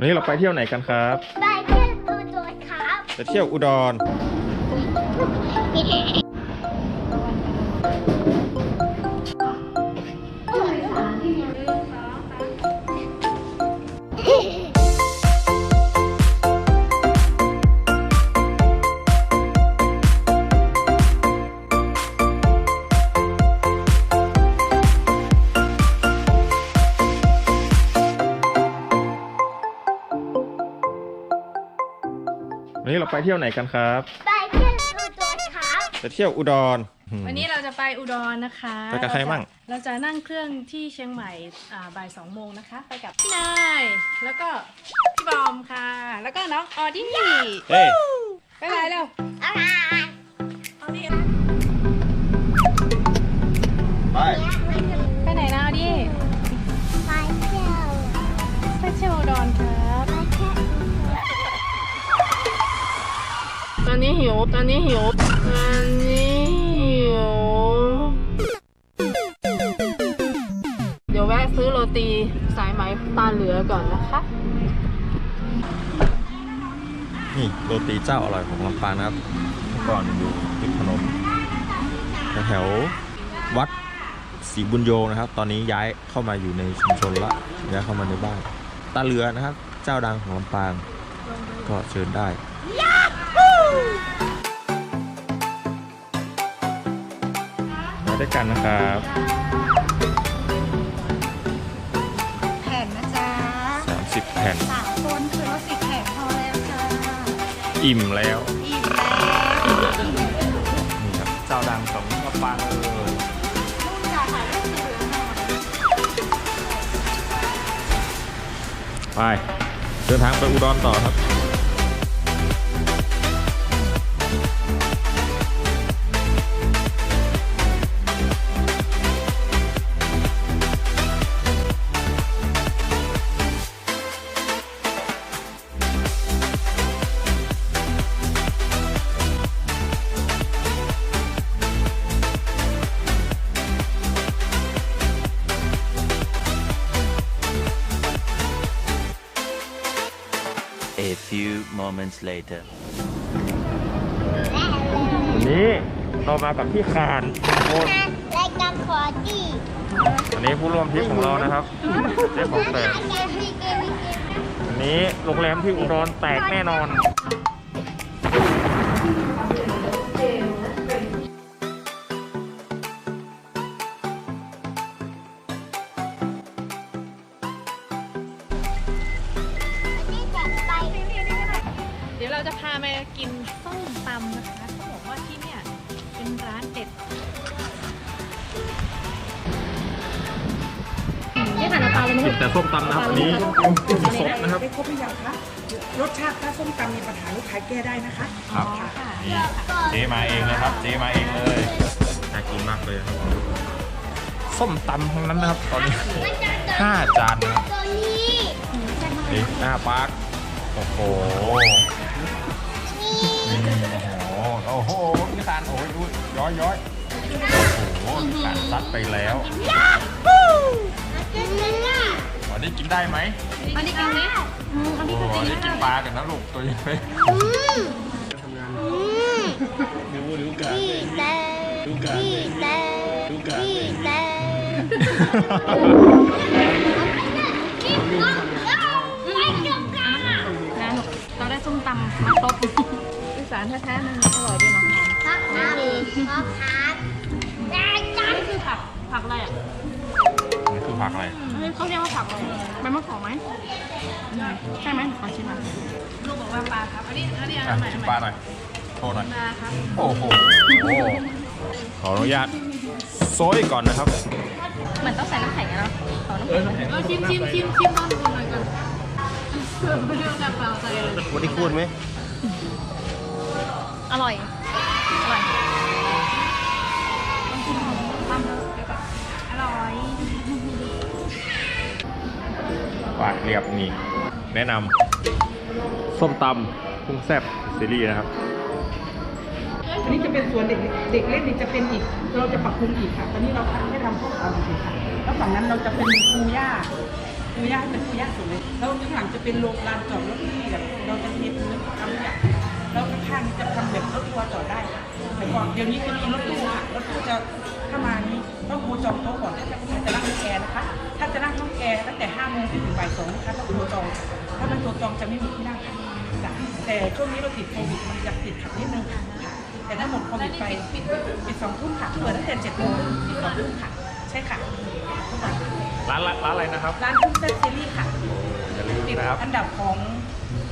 วันนี้เราไปเที่ยวไหนกันครับ ไปเที่ยวดูโดยครับ จะเที่ยวอุดร เราไปเที่ยวไหนกันครับ ไปเที่ยวดูโดยครับจะเที่ยวอุดรอืมวันนี้เราจะไปอุดรนะคะไปกับใครมั่ง เราจะนั่งเครื่องที่เชียงใหม่อ่าบ่ายสองโมงนะคะ ไปกับพี่นายแล้วก็พี่บอมค่ะ แล้วก็น้องออดี้เฮ้ยไปไหนเร็วอะไรออดี้ไป ไปไหนนะออดี้ไปเที่ยวไปเที่ยวอุดรครั อนนี้หิว ตอนนี้หิว ตอนนี้หิว เดี๋ยวแวะซื้อโรตีสายไหมตาเหลือก่อนนะคะ นี่โรตีเจ้าอร่อยของลำปางนะครับเมื่อก่อนอยู่ติดถนนแถววัดศรีบุญโยนะครับ ตอนนี้ย้ายเข้ามาอยู่ในชุมชนละย้ายเข้ามาในบ้านตาเรือนะครับ เจ้าดังของลำปาง ก็เชิญได้ ด้วยกันนะครับแผ่นนะจ๊ะ30แผ่น สามคนคือรถสิบแผ่นพอแล้วจ้าอิ่มแล้วอิ่มแล้วนี่ครับเจ้าดังของลำปางเลยมุ่งจ่าถ่ายรูปสีเหลืองหน่อยไปเดินทางไปอุดรต่อครับ moments later. วันนี้เรามากับพี่คานโคตรรายการขอดีวันนี้ผู้ร่วมทริปของเรานะครับเจ๊ของแตกแกพี่เกมเกมวันนี้โรงแรมที่อุดรแตกแน่นอนนี่ เดี๋ยวเราจะพามากินส้มตำนะคะเขาบอกว่าที่เนี่ยเป็นร้านเด็ดนี่ค่ะน้ำตาลเลยกินแต่ส้มตำนะครับวันนี้มีซดนะครับไม่ครบหรือยังคะรสชาติถ้าส้มตำมีปัญหาลูกค้าแก้ได้นะคะครับค่ะนี่เจ๊มาเองเลยครับ เจ๊มาเองเลยน่ากินมากเลยครับส้มตำทั้งนั้นนะครับ ตอนนี้ ห้าจานนะครับตัวนี้นี่หน้าปาร์คโอ้โหนี่นี่โอ้โหโอ้โหพี่คานโอ้ยดูย้อยย้อยโอ้โหพี่คานซัดไปแล้วจะเป็นง่ายวันนี้กินได้ไหมอันนี้กินนี้โอ้โหวันนี้กินปลากันนะลูกตัวใหญ่อืมอืมพี่แต่พี่แต่พี่แต่ไม่านแท้ๆมันอร่อยดีเนาะพักน้ำพักพักได้จังนี่คือผักผักอะไรอะนี่คือผักอะไรเขาเรียกว่าผักอะไรใบมะกอกไหมใช่ไหมขอชิมหน่อยลูกบอกว่าปลาครับอันนี้อันนี้อะอันใหม่ชิมปลาหน่อยโทษหน่อยปลาครับโอ้โหขออนุญาตโซยก่อนนะครับเหมือนต้องใส่น้ำแข็งอะเนาะขอน้ำแข็งเออชิมชิมชิมชิมบ้างดูหน่อยก่อนไม่อเรื่องน้ำเปล่าใส่เลยวันนี้คูณไหม อร่อย อร่อยลองชิมของตำเลยดีกว่าอร่อยว่าเรียบนี่แนะนำส้มตำกุ้งแซ่บซีรีส์นะครับ อันนี้จะเป็นส่วนเด็กเด็กเล่นนี่จะเป็นอีก เราจะปรับปรุงอีกค่ะ ตอนนี้เราทำให้ทำพวกเราอีกค่ะ แล้วฝั่งนั้นเราจะเป็นครูย่าปูย่าให้เป็นปูย่าสุดเลย แล้วข้างหลังจะเป็นโรงลานจอดรถที่แบบเราจะเทพื้นทำทุกอย่าง แล้วข้างๆจะทำแบบรถทัวร์จอดได้ค่ะแต่ก่อนเดี๋ยวนี้จะมีรถตู้ค่ะรถตู้จะถ้ามานี่ต้องโทรจองโต๊ะก่อนถ้าจะจะนั่งห้องแอร์นะคะ ถ้าจะนั่งห้องแอร์ตั้งแต่5โมงถึงบ่ายสองนะคะต้องโทรจอง ถ้าไม่โทรจองจะไม่มีที่นั่งค่ะจ้ะแต่ช่วงนี้เราติดโควิดมันจะติดขัดนิดนึงค่ะ แต่ถ้าหมดโควิดไปปิดสองทุ่มค่ะเปิดตั้งแต่เจ็ดโมงปิดสองทุ่มค่ะ ใช่ค่ะ ร้านร้านอะไรนะครับ ร้านทุ่งเส้นซีรีส์ค่ะ อย่าลืมติดนะครับ อันดับของ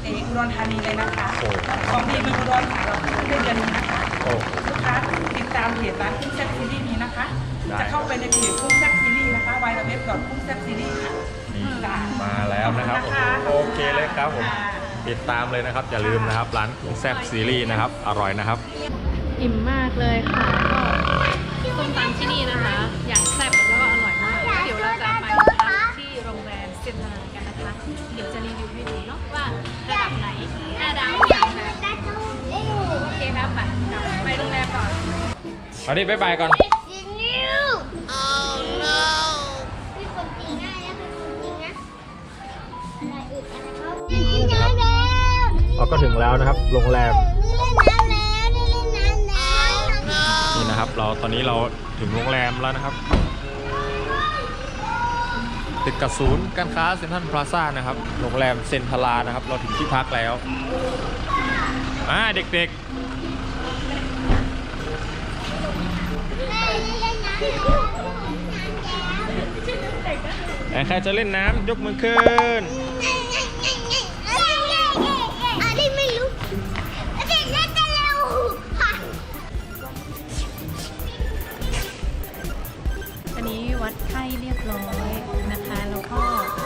เอออุดรธานีเลยนะคะโอ้ของดีเมืองอุดรค่ะเราเพิ่งได้เดือนนี้นะคะโอ้ ลูกค้าติดตามเพจร้านทุ่งแซ่บซีรีส์นี้นะคะ ได้ จะเข้าไปในเพจทุ่งแซ่บซีรีส์นะคะวายเว็บดอททุ่งแซ่บซีรีส์ค่ะนี่จ้ะ มาแล้วนะครับขอบคุณนะคะโอเคเลยครับผม ค่ะ ติดตามเลยนะครับ อย่าลืมนะครับ ร้านแซ่บซีรีส์นะครับ อร่อยนะครับ อิ่มมากเลยค่ะ ก็ส้มตำที่ ดิบ๊ายบายก่อน It's new Oh no มีคนจริงนะแล้วเป็นคนจริงนะอะไรอีกอะไรเขาเล่นน้ำแล้ว เราก็ถึงแล้วนะครับ โรงแรมเล่นน้ำแล้วเล่นน้ำแล้วนี่นะครับ เราตอนนี้เราถึงโรงแรมแล้วนะครับ ติดกับศูนย์การค้าเซ็นทรัลพลาซ่านะครับ โรงแรมเซนทรานะครับ เราถึงที่พักแล้วอ่าเด็ก ใครจะเล่นน้ำยกมือขึ้นอันนี้ไม่รู้เด็กเล่นกันเร็วค่ะอันนี้วัดไข้เรียบร้อยนะคะ แล้วก็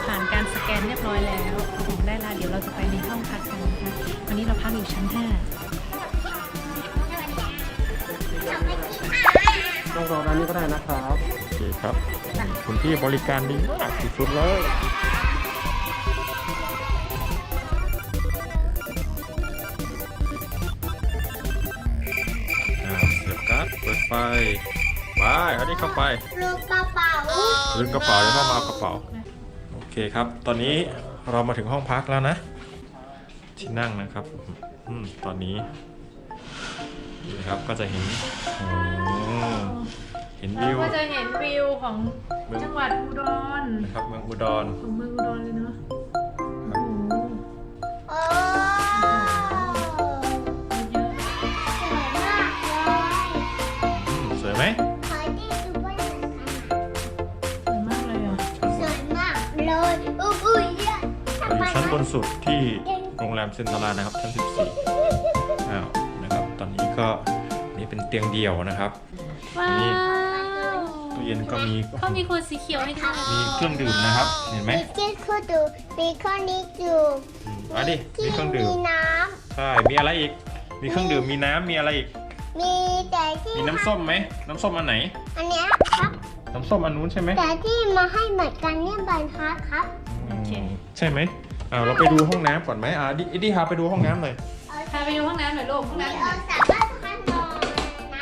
ผ่านการสแกนเรียบร้อยแล้ว ได้ละเดี๋ยวเราจะไปในห้องพักกันนะคะ วันนี้เราพักอยู่ชั้น 5 ต้องรอร้านนี้ก็ได้นะครับโอเคครับ คุณพี่บริการดีมากที่สุดเลยอ่าเสียบการ์ดเปิดไฟไปเอาที่เข้าไปลูกกระเป๋าลืมกระเป๋าแล้วเข้ามาเอากระเป๋า โอเคครับ ตอนนี้เรามาถึงห้องพักแล้วนะ ที่นั่งนะครับอืมตอนนี้ นี่นะครับก็จะเห็นโอ้เห็นเราวิวก็จะเห็นวิวของจังหวัดอุดร นะครับเมืองอุดรของเมืองอุดรเลยเนาะโอ้โหโอ้เยอะสวยมากเลยอืมสวยไหมขอที่ดูบ้านหน่อยค่ะสวยมากเลยอะสวยมากเลยอุ้ยเยอะอยู่ชั้นบนสุดที่โรงแรมเซ็นทรัลนะครับชั้น 14อ้าว ก็นี่เป็นเตียงเดี่ยวนะครับว้านี่วตู้เย็นก็มีเขามีคนสีเขียวให้ด้วยมีเครื่องดื่มนะครับ เห็นไหมมีที่คือดูมีข้อนี้ดูอืมอะดิที่มีเครื่องดื่มมีน้ใช่มีอะไรอีก มีเครื่องดื่มมีน้ำมีอะไรอีกำมีแต่ที่มีน้ำส้มไหมน้ำส้มอันไหน อันเนี้ยครับ น้ำส้มอันนู้นใช่ไหมแต่ที่มาให้เหมือนกันเนี่ยบันทัดครับอืมใช่ไหมอ่าเราไปดูห้องน้ำก่อนไหมอ่าดิดิพาไปดูห้องน้ำหน่อยพาไปดูห้องน้ำหน่อยลูกห้องมีน้ำ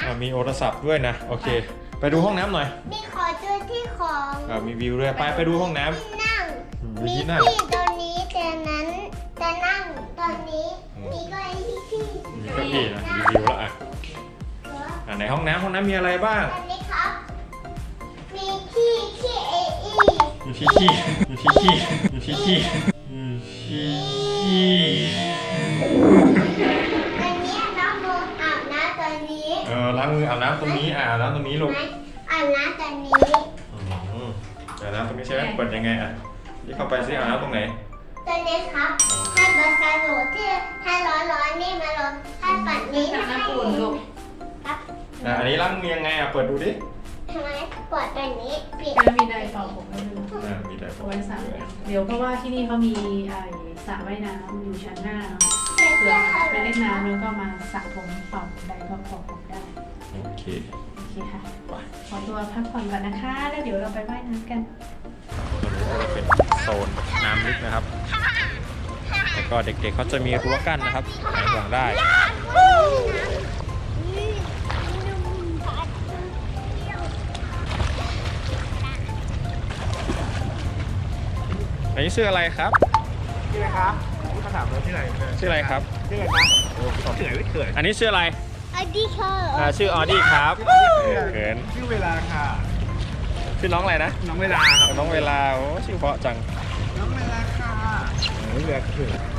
นะอ่ามีโทรศัพท์ด้วยนะ โอเค ไปดูห้องน้ำหน่อยมีขอดูที่ของอ่ามีวิวด้วยไปไปดูห้องน้ำ ที่นั่งอืมมีมีที่นั่งที่ตรงนี้แต่นั้นจะนั่งตอนนี้มีก็ไอ้ที่ที่มีเก้าอี้นะมีวิวแล้วอะอ่าในห้องน้ำห้องน้ำมีอะไรบ้างอันนี้ครับ มีที่ที่เออีอยู่ที่ขี้อยู่ที่ขี้อยู่ที่ขี้อยู่ที่ขี้ ล้างมืออาบน้ำตรงนี้อ่าอาบน้ำตรงนี้ลูกไหมอาบน้ำตอนนี้อืมอาบน้ำตรงนี้ใช่ไหมเปิดยังไงอะนี่เข้าไปซิอาบน้ำตรงไหนตอนนี้ครับให้บาซาโนที่ให้ร้อนร้อนๆนี่มาลงให้ปัดนี้น้ำให้น้ำอุ่นลูกครับอ่าอันนี้ล้างมือยังไงอะเปิดดูดิทำไมปวดตอนนี้ปิดก็มีไดร์ต่อผมด้วยลูกอ่ามีแต่เอาไว้สระเดี๋ยวเพราะว่าที่นี่เขามีไอ้สระว่ายน้ำอยู่ชั้นหน้าเนาะแต่เผื่เพื่ออให้ไปเล่นน้ำแล้วก็มาสระผมเป่าไดร์ก็เป่าผมได้ โอเค โอเคค่ะ ขอตัวพักผ่อนก่อนนะคะ แล้วเดี๋ยวเราไปว่ายน้ำกันตรงนี้ก็จะเป็นโซนน้ำลึกนะครับ แล้วก็เด็กๆเขาจะมีรั้วกั้นนะครับหายห่วงได้ไปอันนี้ชื่ออะไรครับ ชื่ออะไรครับคำถามเราชื่ออะไรชื่ออะไรครับ ชื่ออะไรครับชื่อไหนไม่เกิดอันนี้ชื่ออะไร อันนี้ค่ะอ่าชื่อออดี้ครับเขินชื่อเวลาค่ะ ชื่อน้องอะไรนะน้องเวลาครับน้องเวลาโอ้ชื่อเพราะจังน้องเวลาค่ะเวลาคือบอก